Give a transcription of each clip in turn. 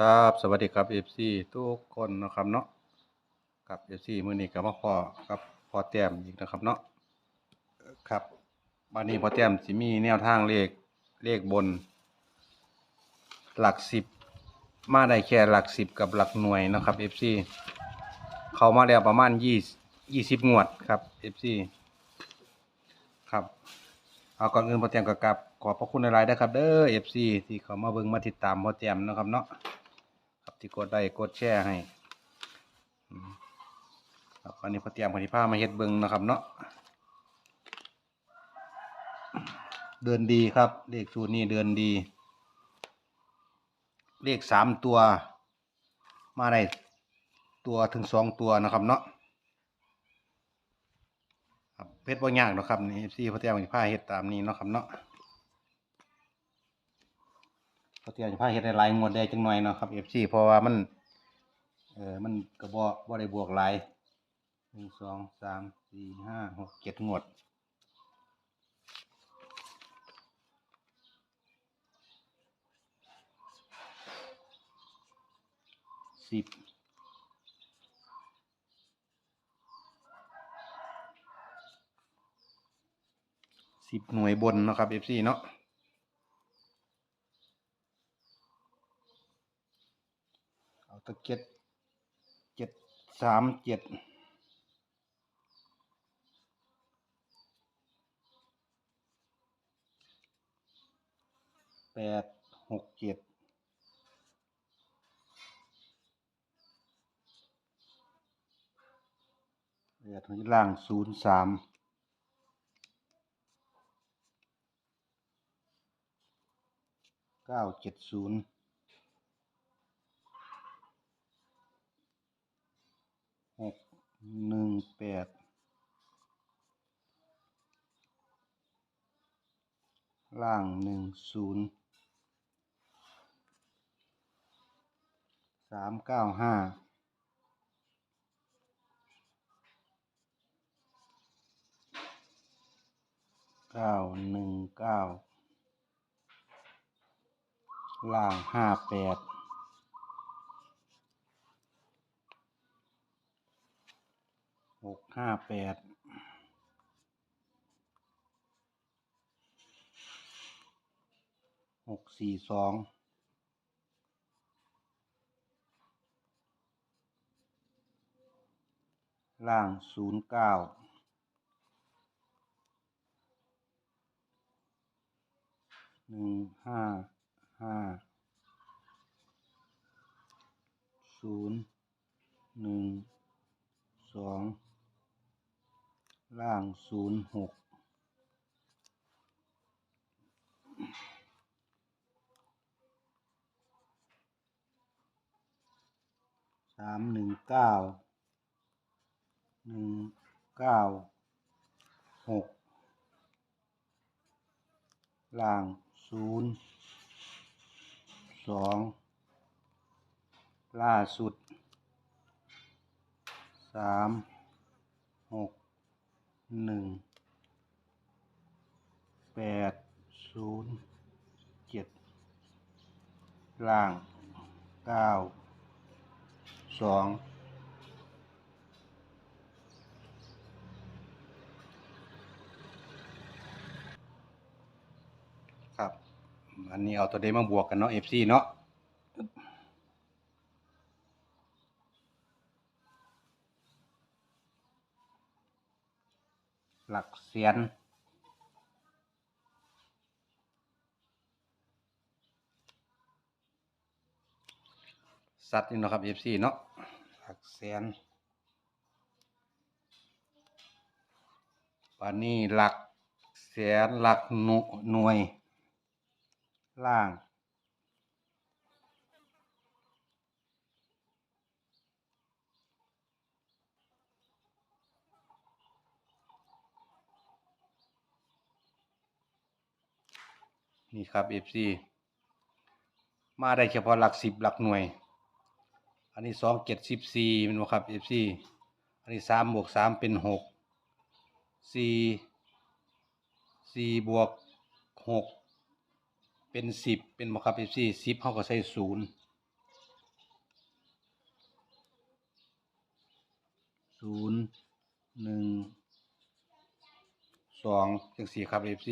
ครับสวัสดีครับ FC ทุกคนนะครับเนาะกับ FC มื้อนี้ก็มาพอกับพอแต้มอีกนะครับเนาะครับวันนี้พอแต้มสิมีแนวทางเลขเลขบน หลักสิบมาได้แค่หลักสิบกับหลักหน่วยนะครับ FC เขามาแล้วประมาณ20 20งวดครับ FC ครับเอาก่อนอื่นพอแต้มก็กลับขอบพระคุณหลายๆนะครับเด้อ FC ที่เขามาเบิ่งมาติดตามพอแต้มนะครับเนาะ ครับที่กดไลค์กดแชร์ให้ครับอันนี้พอเตรียมพอดีผ้ามาเฮ็ดเบิงนะครับเนาะเดินดีครับ เลขสูตรนี้เดินดี เลขสามตัว มาได้ตัวถึงสองตัวนะครับเนาะเพชรบ่ยากหรอกครับนี่ซี่พอเตรียมพอดีผ้าเฮ็ดตามนี้นะครับเนาะ ก็เตรียมจะพาเฮ็ดห้หลายงวดได้จังหน่อยเนาะครับ FC เพราะว่ามันเออมันก็บ่บ่ได้บวกหลายหนึ่งสองสามสี่ห้าหกเจ็ดงวดสิบสิบหน่วยบนนะครับ FC เนาะ เอาตะเก็ดเจ็ดสามเจ็ดแปดหกเจ็ดแปดหัวล่างศูนย์สามเก้าเจ็ดศูนย์ หก หนึ่งแปดล่างหนึ่งศูนย์สามเก้าห้าเก้าหนึ่งเก้าล่างห้าแปด หกห้าแปดหกสี่สองล่างศูนย์เก้าหนึ่งห้าห้าศูนย์หนึ่งสอง ล่างศูนย์หกสามหนึ่งเก้าหนึ่งเก้าหกล่างศูนย์สองล่าสุดสาม หนึ่งแปดศูนย์เจ็ดล่างเก้าสองครับ อันนี้เอาตัวเดมาบวกกันเนาะ FC เนาะ หลักเสียน สัตว์นี่เนาะครับ FC เนาะหลักแสนปานนี้หลักแสนหลักหน่วยล่าง นี่ครับ FC มาได้เฉพาะหลักสิบหลักหน่วย อันนี้สองเจ็ดสิบสี่เป็นว่ครับ FC อันนี้สามบวกสามเป็นหกสี่สี่บวกหกเป็นสิบเป็นมาครับ FC สิบเขาก็ใส่ศูนย์ศูนย์หนึ่งสองจังสี่ครับ FC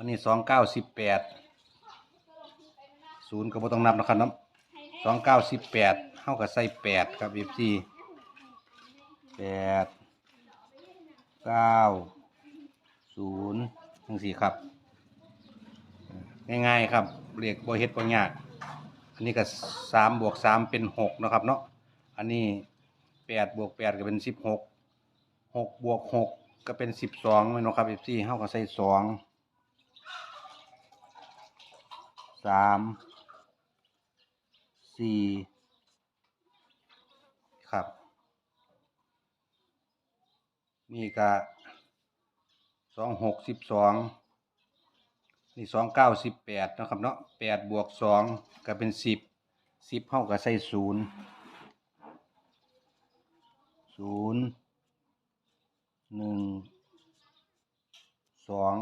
วันนี้สองเก้าสิบแปดศูนย์ก็บ่ต้องนับนะครับเนาะสองเก้าสิบแปดเท่ากับใส่แปดครับเอฟซีแปดเก้าศูนย์จังสี่ครับ ง่ายๆครับเรียกบเฮ็ดบ่ยากอันนี้ก็สามบวกสามเป็นหกนะครับเนาะอันนี้แปดบวกแปดก็เป็นสิบหกหกบวกหกก็เป็นสิบสองเนาะครับเอฟซีเฮาก็ใส่สอง สามสี่ครับ นี่ก็สองหกสิบสองนี่สองเก้าสิบแปดนะครับเนาะแปดบวกสองก็เป็นสิบสิบเท่ากับใส่ศูนย์ศูนย์หนึ่งสอง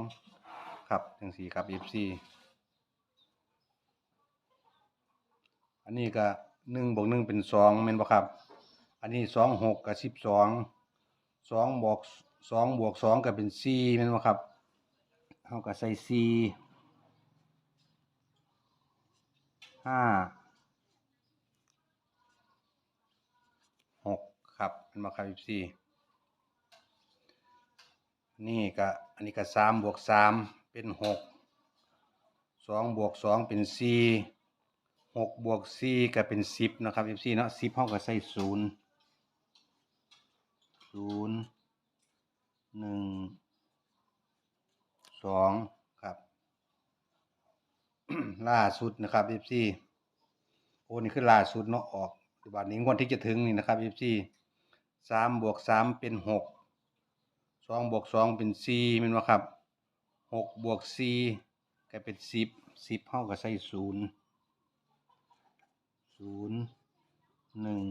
ครับจังสี่ครับ FC อันนี้ก็หนึ่งบวกหนึ่งเป็นสองแม่นบ่ครับ อันนี้สองหกกับสิบสองสองบวกสองบวกสองก็เป็นสี่แม่นบ่ครับเท่ากับใส่สี่ห้าหกครับเป็นบ่ครับ FC นี่ก็อันนี้ก็สามบวกสามเป็นหกสองบวกสองเป็นสี่ หกบวกสี่ก็เป็นสิบนะครับ FC เนาะสิบเท่ากับใส่ศูนย์ศูนย์หนึ่งสองครับ ล่าสุดนะครับ FC โอ้นี่คือล่าสุดเนาะออกปัจจุบันนี้งวดที่จะถึงนี่นะครับ FC สามบวกสามเป็นหกสองบวกสองเป็นสี่แมันว่าครับหกบวกสี่ก็เป็นสิบสิบเท่ากับใส่ศูนย์ ศูนย์หนึ่ง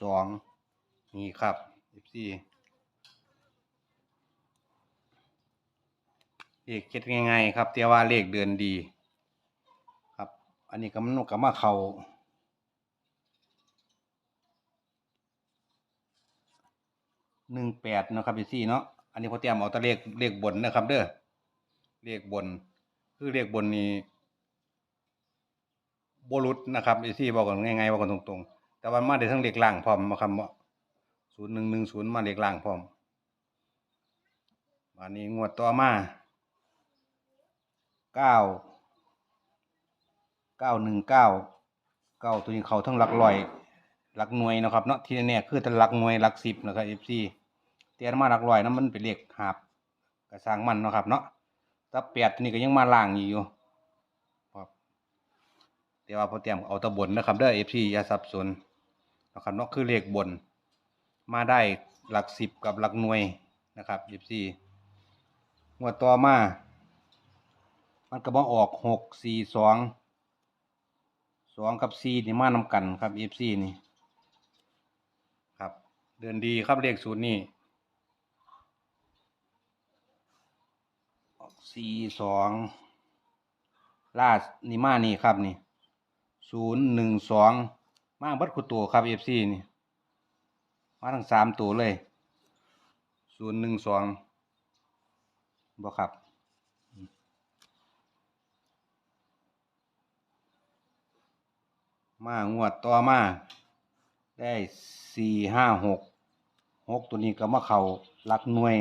สองนี่ครับสิบสี่เลขเก็ดง่ายๆครับเตียว่าเลขเดือนดี ครับ อันนี้ก็มันก็มาเขาหนึ่งแปดนะครับพี่ซี่เนาะอันนี้พอเตรียมเอาแตะเลขเลขบนนะครับ เด้อเลขบน คือเลขบนนี้ บรุษนะครับพี่ซี่บอกกันง่ายๆบอกกันตรงๆ แต่ว่ามาได้ทั้งเลขล่างพร้อมมาคำว่าศูนย์หนึ่งหนึ่งศูนย์มาเลขล่างพร้อมอันนี้งวดต่อมาเก้าเก้าหนึ่งเก้าเก้าตัวนี้เขาทั้งหลักร้อยหลักหน่วยนะครับเนาะที่แน่ๆคือทั้งหลักหน่วยหลักสิบนะครับเอฟซีเตียนมาหลักร้อยนะมันเป็นเลขหาบกระสร้างมันนะครับเนาะแต่แปดตัวนี้ก็ยังมาล่างอยู่ แต่ว่าพอเตรียมเอาตะบนนะครับเด้อเอฟซีอย่าสับสนนะครับเนาะคือเลขบน มาได้หลักสิบกับหลักหน่วยนะครับเอฟซีงวดต่อมา มันก็บ่ออกหกสี่สองสองกับสี่นี่มานำกันครับเอฟซีนี่ครับ เดินดีครับเลขศูนย์นี่สี่สองล่าสนี่มานี่ครับนี่ ศูนย์หนึ่งสองมาบัดคุตัวครับเอฟซีนี่ มาทั้งสามตัวเลยศูนย์หนึ่งสองบ่ครับมางวดต่อมา ได้สี่ห้าหกหกตัวนี้ก็มาเขาหลักหน่วย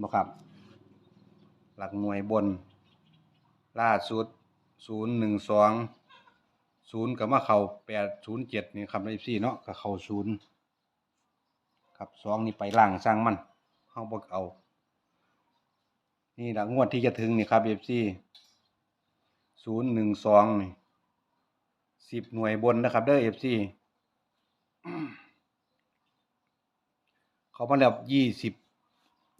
บ่ครับ หลักหน่วยบน ล่าสุดศูนย์หนึ่งสอง ศูนย์ก็มาเข้าแปดศูนย์เจ็ดนี่ครับในสี่เนาะก็เข้าศูนย์ครับสองนี่ไปล่างสร้างมันเข้าบ่เอา นี่หลังงวดที่จะถึงนี่ครับเอฟซีศูนย์หนึ่งสองนี่สิบหน่วยบนนะครับ เด้อเอฟซีเขามาแล้วยี่สิบ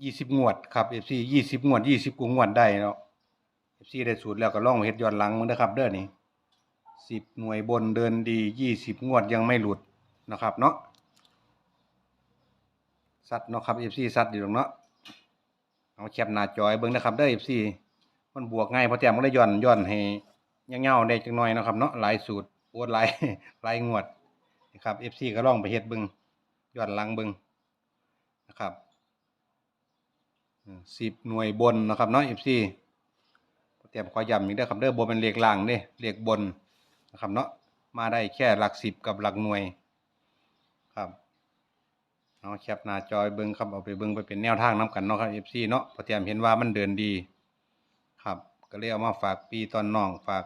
ยี่สิบงวดครับเอฟซียี่สิบงวดยี่สิบกว่างวดได้เนาะเอฟซีได้สูตรแล้วก็ล่องเฮ็ดย้อนหลังมึงนะครับ เด้อนี่ สิบหน่วยบนเดินดียี่สิบงวดยังไม่หลุดนะครับเนาะสัตว์เนาะครับเอฟซีสัตว์อยู่ตรงเนาะเอาแคปหน้าจอยเบิ่งนะครับเด้อเอฟซีมันบวกง่ายเพราะแต้มมันได้ย้อนย้อนให้เงาๆได้จังหน่อยนะครับเนาะหลายสูตรโอ้หลายหลายงวดนะครับ FC ก็ลองไปเฮ็ดเบิ่งย้อนหลังเบิ่งนะครับสิบหน่วยบนนะครับเนาะ FC เตรียมขอย้ำอีกเด้อครับเด้อบนเป็นเลขล่างเด้เลขบน นะครับเนาะมาได้แค่หลักสิบกับหลักหน่วยครับเอาแคปหน้าจอยเบิ่งครับเอาไปเบิ่งไปเป็นแนวทางนํกันเนาะครับ FC เนาะพอเตรียมเห็นว่ามันเดินดี ครับ ก็เลยเอามาฝากปีตอนน้องฝาก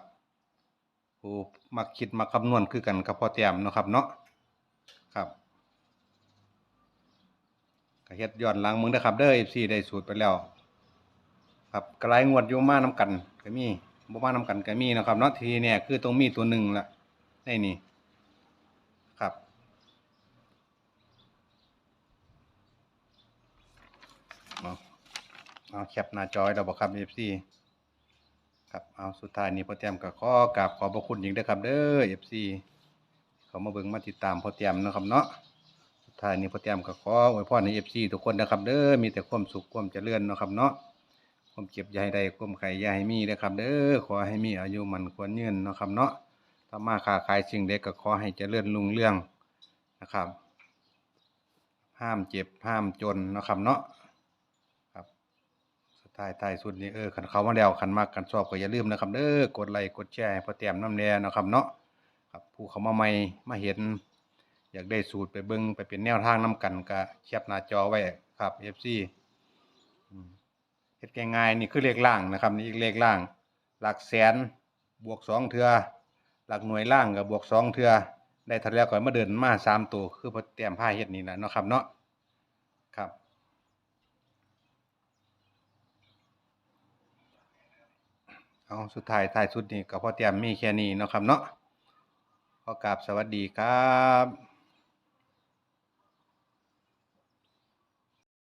ผู้มักคิดมักคำนวณคือกันกับพอเตรียมเนาะครับเนาะครับก็เฮ็ดย้อนหลังมึงเด้ครับเด้อ FC ได้สูตรไปแล้ว ครับกระไรงวดอยู่มานํกันก็มี บ่มานํกันก็มีนะครับเนาะทีเนี่ยคือต้องมีตัวหนึ่งละในนี่ครับเอาเอาแคปหน้าจอยเราบ่ครับ FC ครับเอาสุดท้ายนี้พ่อเตียมก็ขอกราบขอบพระคุณอีกเด้อครับเด้อ FC เขามาเบิ่งมาติดตามพ่อเตียมนะครับเนาะสุดท้ายนี้พ่อเตียมก็ขออวยพรให้ FC ทุกคนนะครับเด้อมีแต่ความสุขความเจริญนะครับเนาะ ความเจ็บอย่ใดความไข่ยาให้มีเด้อครับเด้อขอให้มีอายุมันควรยืนเนาะครับเนาะถ้ามาค้าขายสิ่งใดก็ขอให้เจริญรุ่งเรืองนะครับ ห้ามเจ็บห้ามจนนะครับเนาะครับสุดท้ายท้ายสุดนี้เออขันเขามาแล้วขันมากขันชอบก็อย่าลืมนะครับเด้อกดไลค์กดแชร์พอเตรียมน้ำแน่นะครับเนาะครับผู้เขามาใหม่มาเห็น อยากได้สูตรไปเบิ่งไปเป็นแนวทางนํกันก็แคปหน้าจอไว้ครับ FC อืม เฮ็ดง่ายๆนี่คือเลขล่างนะครับนี่อีกเลขล่าง หลักแสนบวกสองเทือหลักหน่วยล่างกับบวกสองเทือได้ทันแล้วก่อนมาเดินมาสามตัวคือพอเตรียมผ้าเฮ็ดนี่แหละเนาะครับเนาะครับเอาสุดท้ายท้ายสุดนี่ก็พอเตรียมมีแค่นี้เนาะครับเนาะขอกราบสวัสดีครับ